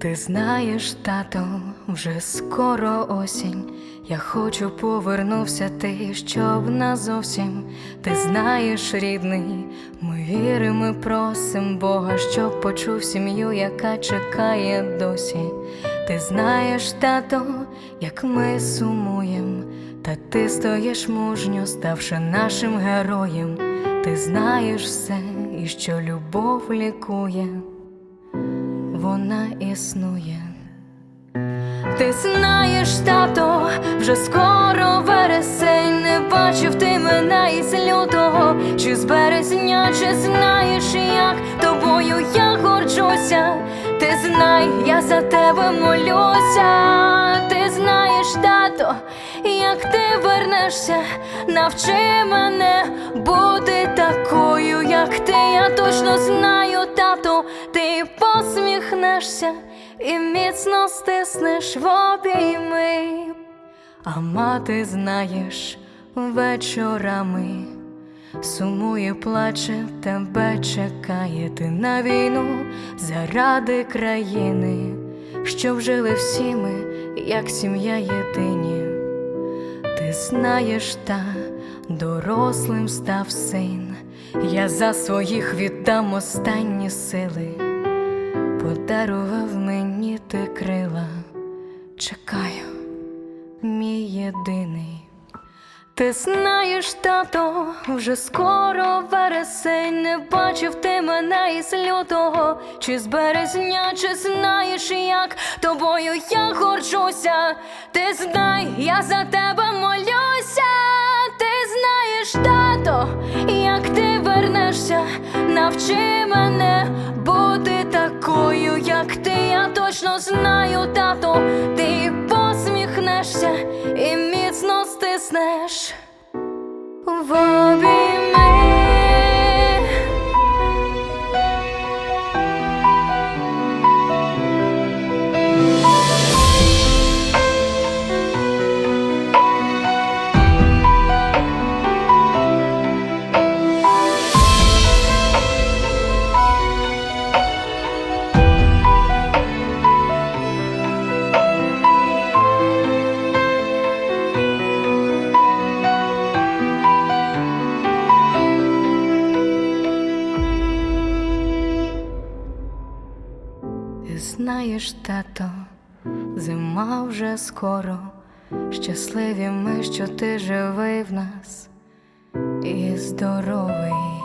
Ти знаєш, тато, вже скоро осінь. Я хочу повернувся ти, щоб назовсім. Ти знаєш, рідний, ми віримо, просим Бога, щоб почув сім'ю, яка чекає досі. Ти знаєш, тато, як ми сумуєм, та ти стоїш мужньо, ставши нашим героєм. Ти знаєш все, і що любов лікує вона існує. Ти знаєш, тато, вже скоро вересень, не бачив ти мене із лютого, чи з березня, чи знаєш, як тобою я горджуся. Ти знай, я за тебе молюся. Ти знаєш, тато, як ти вернешся, навчи мене бути такою, як ти. Я точно знаю, тато, ти посміхнешся і міцно стиснеш в обійми. А мати, знаєш, вечорами сумує, плаче, тебе чекає ти на війну заради країни, щоб жили всі ми, як сім'я єдині. Ти знаєш, та дорослим став син. Я за своїх віддам останні сили. Подарував мені ти крила, чекаю, мій єдиний. Ти знаєш, тато, вже скоро вересень, не бачив ти мене із лютого, чи з березня, чи знаєш, як тобою я горджуся. Ти знай, я за тебе молюся. Як ти вернешся, навчи мене бути такою, як ти. Я точно знаю, тато, ти посміхнешся і міцно стиснеш в. Знаєш, тато, зима вже скоро, щасливі ми, що ти живий в нас і здоровий.